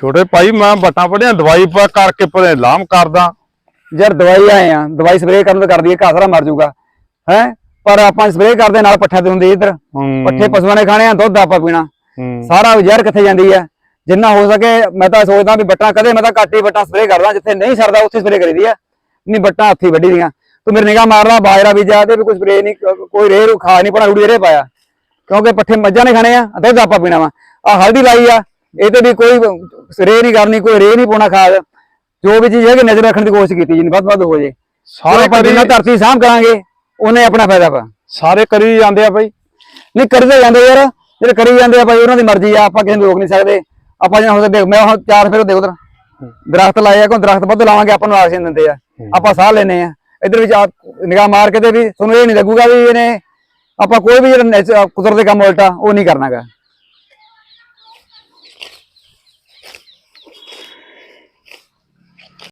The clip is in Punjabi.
ਛੋਟੇ ਭਾਈ ਮੈਂ ਬਟਾਂ ਪੜਿਆ ਦਵਾਈ ਪਾ ਕਰਕੇ ਪਰੇ ਲਾਮ ਕਰਦਾ। ਯਾਰ ਦਵਾਈ ਆਏ ਆ ਦਵਾਈ ਸਪਰੇਅ ਕਰਨ ਤੋਂ ਕਰਦੀ ਹੈ ਘਾਹ ਸਾਰਾ ਮਰ ਜਾਊਗਾ। ਹੈ? ਪਰ ਆਪਾਂ ਸਪਰੇਅ ਕਰਦੇ ਨਾਲ ਪੱਠਾ ਤੇ ਹੁੰਦੇ ਇੱਧਰ। ਪੱਠੇ ਪਸ਼ੂਆਂ ਨੇ ਖਾਣੇ ਆ ਦੁੱਧ ਆਪਾਂ ਪੀਣਾ। ਸਾਰਾ ਜ਼ਹਿਰ ਕਿੱਥੇ ਜਾਂਦੀ ਹੈ ਜਿੰਨਾ ਹੋ ਸਕੇ ਮੈਂ ਤਾਂ ਸੋਚਦਾ ਵੀ ਬੱਟਾਂ ਕਦੇ ਮੈਂ ਤਾਂ ਘੱਟ ਹੀ ਬੱਟਾਂ ਸਪਰੇਅ ਕਰਦਾ ਜਿੱਥੇ ਨਹੀਂ ਸਰਦਾ ਉੱਥੇ ਸਪਰੇਅ ਕਰੀਦੀ ਆ। ਨਹੀਂ ਬੱਟਾਂ ਹੱਥੀ ਵੱਢੀ ਦੀਆਂ। ਤੂੰ ਮੇਰੇ ਨਿਗਾਹ ਮਾਰ ਲਾ ਬਾਜਰਾ ਬੀਜਾ ਤੇ ਵੀ ਕੋਈ ਸਪਰੇਅ ਨਹੀਂ ਕੋਈ ਰੇਹ ਰੂ ਖਾ ਨਹੀਂ ਪਣਾ ਰੂੜੀ ਰੇ ਪਾਇਆ। ਕਿਉਂਕਿ ਪੱਠੇ ਮੱਝਾਂ ਨੇ ਖਾਣੇ ਆ ਦੁੱਧ ਆਪਾਂ ਪੀਣਾ ਵਾ। ਆ ਹਲਦੀ ਲਾਈ ਆ। ਇਹ ਤੇ ਵੀ ਕੋਈ ਸਪਰੇਅ ਨਹੀਂ ਕਰਨੀ ਕੋਈ ਰੇਹ ਨਹੀਂ ਪਾਉਣਾ ਖਾਦ ਜੋ ਵੀ ਚੀਜ਼ ਹੈ ਕਿ ਨਜ਼ਰ ਰੱਖਣ ਦੀ ਕੋਸ਼ਿਸ਼ ਕੀਤੀ ਜਿੰਨੀ ਵੱਧ ਵੱਧ ਹੋ ਜੇ। ਸਾਰੇ ਆਪਾਂ ਜਿੰਨਾ ਧਰਤੀ ਸਾਂਭ ਕਰਾਂਗੇ ਉਹਨੇ ਆਪਣਾ ਫਾਇਦਾ ਪਾ ਸਾਰੇ ਕਰੀ ਜਾਂਦੇ ਆ ਭਾਈ ਨਹੀਂ ਕਰਦੇ ਜਾਂਦੇ ਯਾਰ ਜਿਹੜੇ ਕਰੀ ਜਾਂਦੇ ਆ ਭਾਈ ਉਹਨਾਂ ਦੀ ਮਰਜ਼ੀ ਆ ਆਪਾਂ ਕਿਸੇ ਨੂੰ ਰੋਕ ਨਹੀਂ ਸਕਦੇ। ਆਪਾਂ ਜਿਵੇਂ ਹੁਣ ਦੇਖ ਮੈਂ ਹੁਣ ਚਾਰ ਫਿਰ ਦੇਖ ਉਧਰ। ਦਰਖਤ ਲਾਏ ਆ ਕੋਈ ਦਰਖਤ ਵੱਧ ਲਾਵਾਂਗੇ ਆਪਾਂ ਨੂੰ ਆਕਸੀਜਨ ਦਿੰਦੇ ਆ। ਆਪਾਂ ਸਾਹ ਲੈਨੇ ਆ। ਇਧਰ ਵਿੱਚ ਨਿਗਾਹ ਮਾਰ ਕੇ ਤੇ ਵੀ ਤੁਹਾਨੂੰ ਇਹ ਨਹੀਂ ਲੱਗੂਗਾ ਵੀ ਇਹਨੇ ਆਪਾਂ ਕੋਈ ਵੀ ਜਿਹੜਾ ਕੁਦਰਤ ਦੇ ਕੰਮ ਉਲਟਾ ਉਹ ਨਹੀਂ ਕਰਨਾਗਾ।